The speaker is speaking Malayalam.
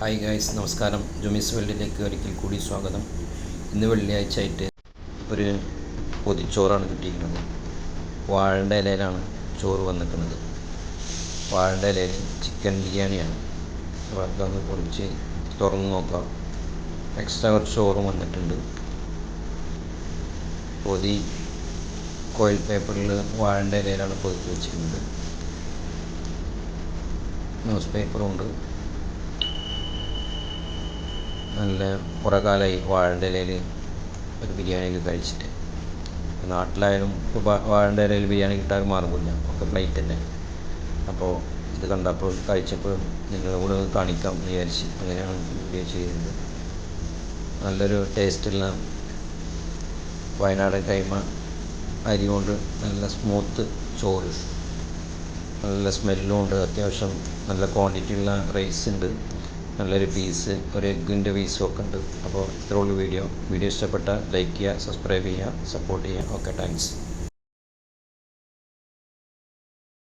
ഹായ് ഗായ്സ് നമസ്കാരം. ജുമീസ് വേൾഡിലേക്ക് ഒരിക്കൽ കൂടി സ്വാഗതം. ഇന്ന് വെള്ളിയാഴ്ച ആയിട്ട് ഒരു പൊതിച്ചോറാണ് കിട്ടിയിരിക്കുന്നത്. വാഴന്റെ ഇലയിലാണ് ചോറ് വന്നിരിക്കുന്നത്. വാഴന്റെ ഇലയിൽ ചിക്കൻ ബിരിയാണിയാണ്. അപ്പോൾ അതൊന്ന് പൊളിച്ച് തുറന്ന് നോക്കാം. എക്സ്ട്രാ കുറച്ച് ചോറും വന്നിട്ടുണ്ട്. പൊതി കോയിൽ പേപ്പറിൽ വാഴന്റെ ഇലയിലാണ് പൊതിച്ച് വെച്ചിരിക്കുന്നത്. ന്യൂസ് പേപ്പറുണ്ട് നല്ല കുറേ കാലമായി വാഴേന്റെ ഇലയിൽ ഒരു ബിരിയാണിയൊക്കെ കഴിച്ചിട്ട്. നാട്ടിലായാലും ഇപ്പോൾ വാഴേന്റെ ഇലയിൽ ബിരിയാണി കിട്ടാൻ മാർഗമില്ല ഒക്കെ പ്ലേറ്റ് തന്നെ. അപ്പോൾ ഇത് കണ്ടപ്പോൾ കഴിച്ചപ്പോൾ നിങ്ങളുടെ കൂടെ കാണിക്കാം എന്ന് വിചാരിച്ച് അങ്ങനെയാണ് വീഡിയോ ചെയ്യുന്നത്. നല്ലൊരു ടേസ്റ്റുള്ള വയനാടൻ കൈമ അരി കൊണ്ട് നല്ല സ്മൂത്ത് ചോറ്. നല്ല സ്മെല്ലും ഉണ്ട്. അത്യാവശ്യം നല്ല ക്വാണ്ടിറ്റി ഉള്ള റൈസ് ഉണ്ട്. നല്ലൊരു പീസ് ഒരു എഗ്ഗിന്റെ പീസും ഒക്കെ ഉണ്ട്. അപ്പോൾ ഇത്രേ ഉള്ളൂ വീഡിയോ വീഡിയോ ഇഷ്ടപ്പെട്ടാൽ ലൈക്ക് ചെയ്യുക സബ്സ്ക്രൈബ് ചെയ്യുക സപ്പോർട്ട് ചെയ്യുക. Okay thanks